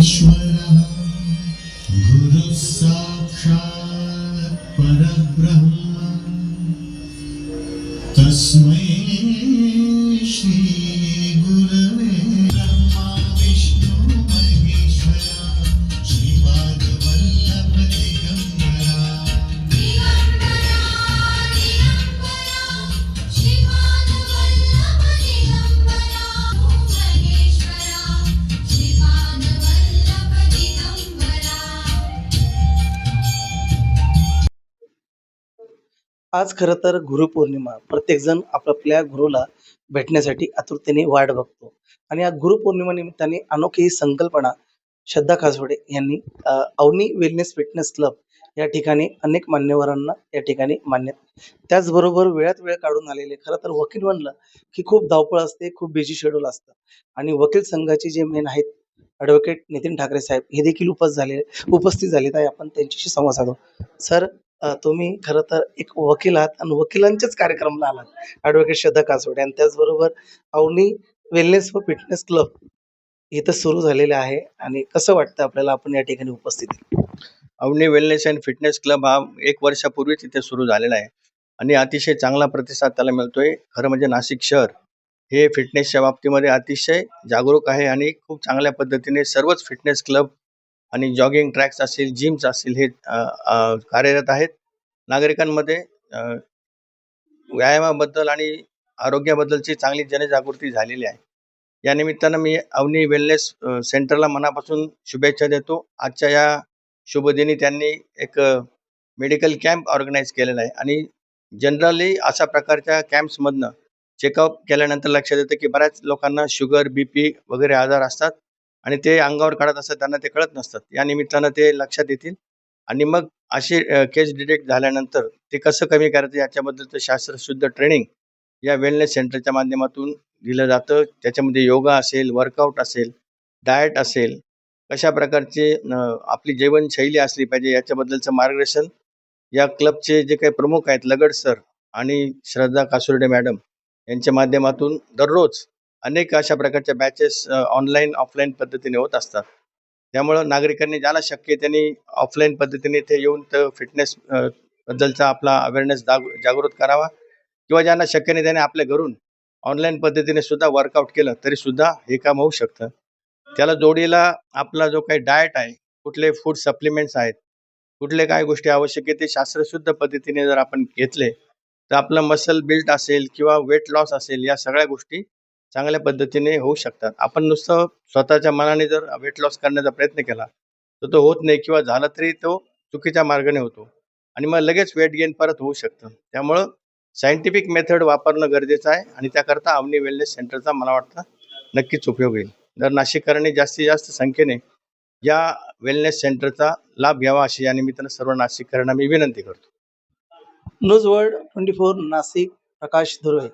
ईश्वरः गुरुः साक्षात् परब्रह्म। आज खरं तर गुरुपौर्णिमा प्रत्येकजण आपापल्या गुरुला भेटण्यासाठी आतुरतेने वाट बघतो. आणि या गुरुपौर्णिमा निमित्ताने अनोखी ही संकल्पना श्रद्धा खासवडे यांनी अवनी वेलनेस फिटनेस क्लब या ठिकाणी अनेक मान्यवरांना या ठिकाणी मान्य त्याचबरोबर वेळात वेळ काढून आलेले खरं तर वकील म्हणलं की खूप धावपळ असते खूप बिझी शेड्यूल असतं. आणि वकील संघाचे जे मेन आहेत ॲडव्होकेट नितीन ठाकरे साहेब हे देखील उपस्थित झाले उपस्थित झाले आहे. आपण त्यांच्याशी संवाद साधू. सर तुम्ही खरं तर एक वकील आहात आणि वकिलांच्याच कार्यक्रमाला आलात. ॲडव्होकेट श्रद्धा कासवडे आणि त्याचबरोबर अवनी वेलनेस व फिटनेस क्लब इथं सुरू झालेले आहे आणि कसं वाटतं आपल्याला आपण या ठिकाणी उपस्थित Avani wellness and fitness club हा एक वर्षापूर्वीच इथे सुरू झालेला आहे आणि अतिशय चांगला प्रतिसाद त्याला मिळतोय. खरं म्हणजे नाशिक शहर हे फिटनेसच्या बाबतीमध्ये अतिशय जागरूक आहे आणि खूप चांगल्या पद्धतीने सर्वच फिटनेस क्लब आणि जॉगिंग ट्रॅक्स असतील जिम्स असतील हे कार्यरत आहेत. नागरिकांमध्ये व्यायामाबद्दल आणि आरोग्याबद्दलची चांगली जनजागृती झालेली आहे. या निमित्तानं मी अवनी वेलनेस सेंटरला मनापासून शुभेच्छा देतो. आजच्या या शुभदिनी त्यांनी एक मेडिकल कॅम्प ऑर्गनाईज केलेला आहे. आणि जनरली अशा प्रकारच्या कॅम्प्समधनं चेकअप केल्यानंतर लक्षात येतं की बऱ्याच लोकांना शुगर बी पी वगैरे आजार असतात. आणि ते अंगावर काढत असतात त्यांना ते कळत नसतात. या निमित्तानं ते लक्षात येतील. आणि मग असे केस डिटेक्ट झाल्यानंतर ते कसं कमी करायचं याच्याबद्दलचं शास्त्रशुद्ध ट्रेनिंग या वेलनेस सेंटरच्या माध्यमातून दिलं जातं. त्याच्यामध्ये योगा असेल वर्कआउट असेल डाएट असेल कशा प्रकारचे आपली जीवनशैली असली पाहिजे याच्याबद्दलचं मार्गदर्शन या क्लबचे जे काही प्रमुख आहेत लगड सर आणि श्रद्धा कासुर्डे मॅडम यांच्या माध्यमातून दररोज अनेक अशा प्रकारच्या बॅचेस ऑनलाईन ऑफलाईन पद्धतीने होत असतात. त्यामुळं नागरिकांनी ज्याला शक्य त्यांनी ऑफलाईन पद्धतीने इथे येऊन तर फिटनेस बद्दलचा आपला अवेअरनेस जागृत करावा. किंवा ज्यांना शक्य नाही त्याने आपल्या घरून ऑनलाईन पद्धतीने सुद्धा वर्कआउट केलं तरी सुद्धा हे काम होऊ शकतं. त्याला जोडीला आपला जो काही डाएट आहे कुठले फूड सप्लिमेंट्स आहेत कुठले काय गोष्टी आवश्यक आहे ते शास्त्रशुद्ध पद्धतीने जर आपण घेतले तर आपलं मसल बिल्ट असेल किंवा वेट लॉस असेल या सगळ्या गोष्टी चांगल्या पद्धतीने होऊ शकतात. आपण नुसतं स्वतःच्या मनाने जर वेट लॉस करण्याचा प्रयत्न केला तर तो होत नाही किंवा झाला तरी तो चुकीच्या मार्गाने होतो. आणि मग लगेच वेट गेन परत होऊ शकतं. त्यामुळं सायंटिफिक मेथड वापरणं गरजेचं आहे आणि त्याकरता अवनी वेलनेस सेंटरचा मला वाटतं नक्कीच उपयोग होईल जर नाशिककरांनी जास्तीत जास्त संख्येने या वेलनेस सेंटरचा लाभ घ्यावा अशी या निमित्तानं सर्व नाशिककरांना मी विनंती करतो. News world twenty four Nashik Prakash Dhurve